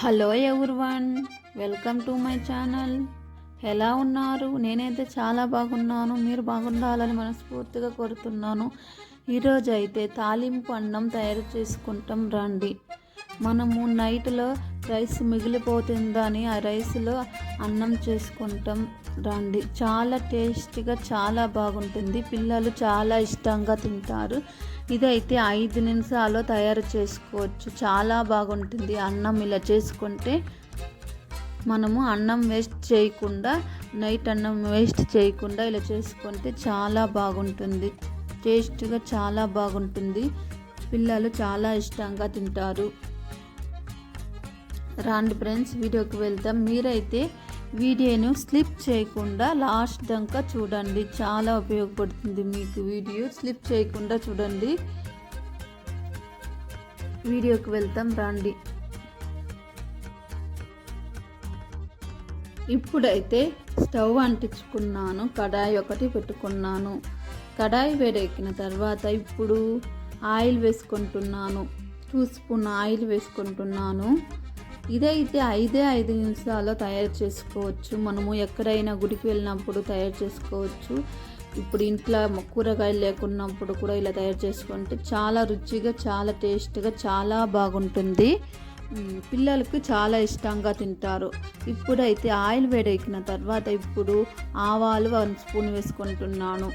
Hello one welcome to my channel. ఎలా ఉన్నారు? నేనైతే చాలా బాగున్నాను. మీరు బాగుండాలని మనస్ఫూర్తిగా కోరుతున్నాను. ఈరోజు అయితే తాలింపు అన్నం తయారు చేసుకుంటాం రండి. మనము నైట్లో రైస్ మిగిలిపోతుందని ఆ రైస్లో అన్నం చేసుకుంటాం. రండి. చాలా టేస్టీగా చాలా బాగుంటుంది. పిల్లలు చాలా ఇష్టంగా తింటారు. ఇదైతే ఐదు నిమిషాల్లో తయారు చేసుకోవచ్చు. చాలా బాగుంటుంది అన్నం ఇలా చేసుకుంటే. మనము అన్నం వేస్ట్ చేయకుండా నైట్ అన్నం వేస్ట్ చేయకుండా ఇలా చేసుకుంటే చాలా బాగుంటుంది. టేస్ట్గా చాలా బాగుంటుంది. పిల్లలు చాలా ఇష్టంగా తింటారు. రాండి ఫ్రెండ్స్ వీడియోకి వెళ్తాం మీరైతే వీడియోను స్లిప్ చేయకుండా లాస్ట్ దాకా చూడండి. చాలా ఉపయోగపడుతుంది మీకు వీడియో. స్లిప్ చేయకుండా చూడండి. వీడియోకి వెళ్తాం రండి. ఇప్పుడైతే స్టవ్ అంటించుకున్నాను కడాయి ఒకటి పెట్టుకున్నాను. కడాయి వేడెక్కిన తర్వాత ఇప్పుడు ఆయిల్ వేసుకుంటున్నాను. టూ స్పూన్ ఆయిల్ వేసుకుంటున్నాను. ఇదైతే ఐదే ఐదు నిమిషాల్లో తయారు చేసుకోవచ్చు. మనము ఎక్కడైనా గుడికి వెళ్ళినప్పుడు తయారు చేసుకోవచ్చు. ఇప్పుడు ఇంట్లో కూరగాయలు లేకున్నప్పుడు కూడా ఇలా తయారు చేసుకుంటే చాలా రుచిగా చాలా టేస్ట్గా చాలా బాగుంటుంది. పిల్లలకు చాలా ఇష్టంగా తింటారు. ఇప్పుడైతే ఆయిల్ వేడెక్కిన తర్వాత ఇప్పుడు ఆవాలు వన్ స్పూన్ వేసుకుంటున్నాను.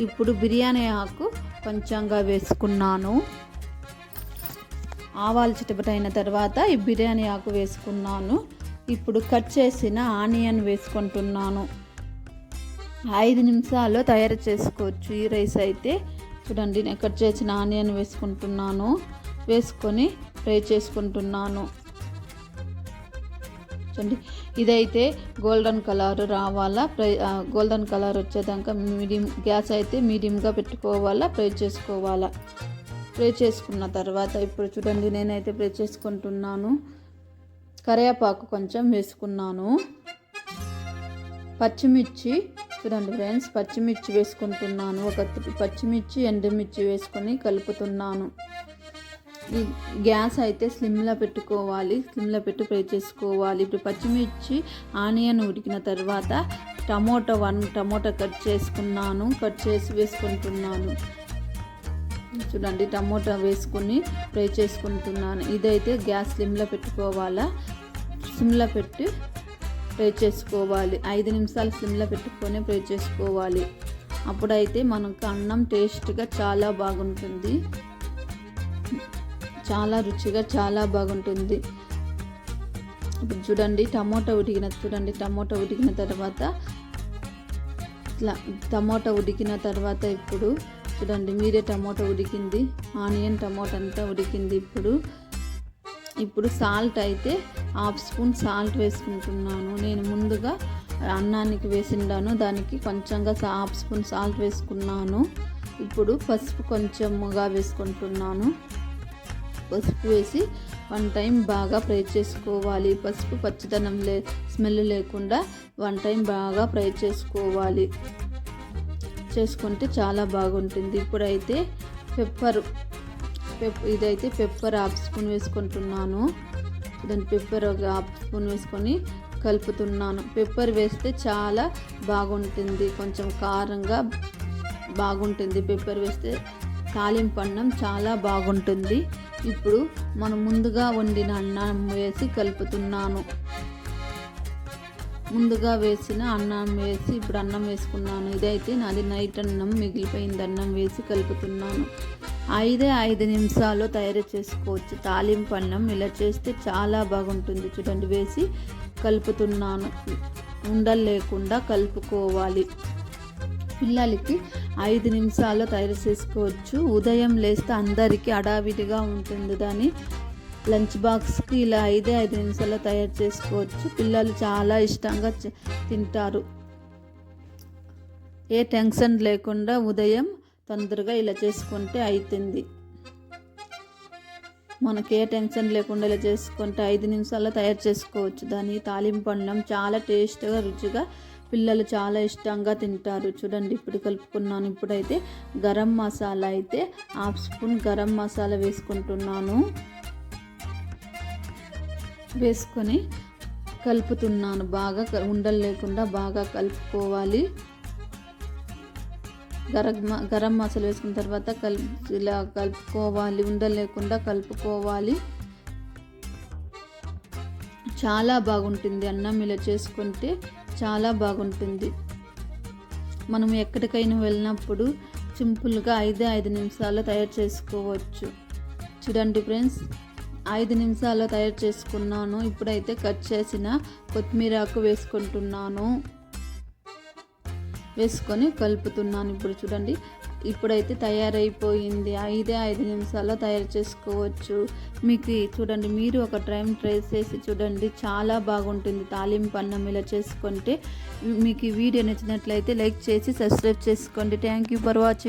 ఇప్పుడు బిర్యానీ ఆకు కొంచెంగా వేసుకున్నాను. ఆవాలు చిటపటైన తర్వాత ఈ బిర్యానీ ఆకు వేసుకున్నాను. ఇప్పుడు కట్ చేసిన ఆనియన్ వేసుకుంటున్నాను. ఐదు నిమిషాల్లో తయారు చేసుకోవచ్చు ఈ రైస్ అయితే. చూడండి నేను కట్ చేసిన ఆనియన్ వేసుకుంటున్నాను. వేసుకొని ఫ్రై చేసుకుంటున్నాను. చూడండి ఇదైతే గోల్డెన్ కలర్ రావాలా? ఫ్రై గోల్డెన్ కలర్ వచ్చేదాకా మీడియం గ్యాస్ అయితే మీడియంగా పెట్టుకోవాలా? ఫ్రై చేసుకోవాలా? ప్రే చేసుకున్న తర్వాత ఇప్పుడు చూడండి నేనైతే ప్రే చేసుకుంటున్నాను. కరివేపాకు కొంచెం వేసుకున్నాను. పచ్చిమిర్చి చూడండి ఫ్రెండ్స్ పచ్చిమిర్చి వేసుకుంటున్నాను. ఒక పచ్చిమిర్చి ఎండుమిర్చి వేసుకొని కలుపుతున్నాను. ఈ గ్యాస్ అయితే స్లిమ్లో పెట్టుకోవాలి స్లిమ్లో పెట్టి ఫ్రై చేసుకోవాలి. ఇప్పుడు పచ్చిమిర్చి ఆనియన్ ఉడికిన తర్వాత టమోటా వన్ టమోటా కట్ చేసుకున్నాను కట్ చేసి వేసుకుంటున్నాను. చూడండి టమోటా వేసుకొని ఫ్రై చేసుకుంటున్నాను. ఇదైతే గ్యాస్ స్లిమ్లో పెట్టుకోవాలా? సిమ్లో పెట్టి ఫ్రై చేసుకోవాలి. ఐదు నిమిషాలు సిమ్లో పెట్టుకొని ఫ్రై చేసుకోవాలి. అప్పుడైతే మనకు అన్నం టేస్ట్గా చాలా బాగుంటుంది. చాలా రుచిగా చాలా బాగుంటుంది. ఇప్పుడు చూడండి టమోటా ఉడికిన చూడండి టమోటా ఉడికిన తర్వాత ఇట్లా టమోటా ఉడికిన తర్వాత ఇప్పుడు చూడండి మీరే టమోటా ఉడికింది ఆనియన్ టమోటా అంతా ఉడికింది ఇప్పుడు. ఇప్పుడు సాల్ట్ అయితే హాఫ్ స్పూన్ సాల్ట్ వేసుకుంటున్నాను. నేను ముందుగా అన్నానికి వేసిండాను దానికి కొంచెంగా హాఫ్ స్పూన్ సాల్ట్ వేసుకున్నాను. ఇప్పుడు పసుపు కొంచెముగా వేసుకుంటున్నాను. పసుపు వేసి వన్ టైం బాగా ఫ్రై చేసుకోవాలి. పసుపు పచ్చదనం లే స్మెల్ లేకుండా వన్ టైం బాగా ఫ్రై చేసుకోవాలి. చేసుకుంటే చాలా బాగుంటుంది. ఇప్పుడైతే పెప్పర్ పెప్ ఇదైతే పెప్పర్ హాఫ్ స్పూన్ వేసుకుంటున్నాను. దాని పెప్పర్ ఒక హాఫ్ స్పూన్ వేసుకొని కలుపుతున్నాను. పెప్పర్ వేస్తే చాలా బాగుంటుంది. కొంచెం కారంగా బాగుంటుంది. పెప్పర్ వేస్తే తాలింపు అన్నం చాలా బాగుంటుంది. ఇప్పుడు మనం ముందుగా వండిన అన్నం వేసి కలుపుతున్నాను. ముందుగా వేసిన అన్నం వేసి ఇప్పుడు అన్నం వేసుకున్నాను. ఇదైతే నాది నైట్ అన్నం మిగిలిపోయింది అన్నం వేసి కలుపుతున్నాను. ఐదే ఐదు నిమిషాల్లో తయారు చేసుకోవచ్చు. తాలింపు అన్నం ఇలా చేస్తే చాలా బాగుంటుంది. చూడండి వేసి కలుపుతున్నాను. ఉండలు లేకుండా కలుపుకోవాలి. పిల్లలకి ఐదు నిమిషాల్లో తయారు చేసుకోవచ్చు. ఉదయం లేస్తే అందరికీ అడావిడిగా ఉంటుంది. దాని లంచ్ బాక్స్కి ఇలా ఐదే ఐదు నిమిషాల్లో తయారు చేసుకోవచ్చు. పిల్లలు చాలా ఇష్టంగా తింటారు. ఏ టెన్షన్ లేకుండా ఉదయం తొందరగా ఇలా చేసుకుంటే అవుతుంది మనకి ఏ టెన్షన్ లేకుండా ఇలా చేసుకుంటే ఐదు నిమిషాల్లో తయారు చేసుకోవచ్చు. దాని తాలింపు అన్నం చాలా టేస్ట్గా రుచిగా పిల్లలు చాలా ఇష్టంగా తింటారు. చూడండి ఇప్పుడు కలుపుకున్నాను. ఇప్పుడైతే గరం మసాలా అయితే హాఫ్ స్పూన్ గరం మసాలా వేసుకుంటున్నాను. వేసుకొని కలుపుతున్నాను. బాగా ఉండలు లేకుండా బాగా కలుపుకోవాలి. గరం గరం మసాలా వేసుకున్న తర్వాత కల్ ఇలా కలుపుకోవాలి. ఉండలు లేకుండా కలుపుకోవాలి. చాలా బాగుంటుంది అన్నం ఇలా చేసుకుంటే చాలా బాగుంటుంది. మనం ఎక్కడికైనా వెళ్ళినప్పుడు సింపుల్గా ఐదే ఐదు నిమిషాల్లో తయారు చేసుకోవచ్చు. చూడండి ఫ్రెండ్స్. ఐదు నిమిషాల్లో తయారు చేసుకున్నాను. ఇప్పుడైతే కట్ చేసిన కొత్తిమీర ఆకు వేసుకుంటున్నాను. వేసుకొని కలుపుతున్నాను ఇప్పుడు చూడండి. ఇప్పుడైతే తయారైపోయింది. ఐదే ఐదు నిమిషాల్లో తయారు చేసుకోవచ్చు. మీకు చూడండి మీరు ఒక టైం ట్రై చేసి చూడండి. చాలా బాగుంటుంది తాలింపు అన్నం ఇలా చేసుకుంటే. మీకు ఈ వీడియో నచ్చినట్లయితే లైక్ చేసి సబ్స్క్రైబ్ చేసుకోండి. Thank you for watching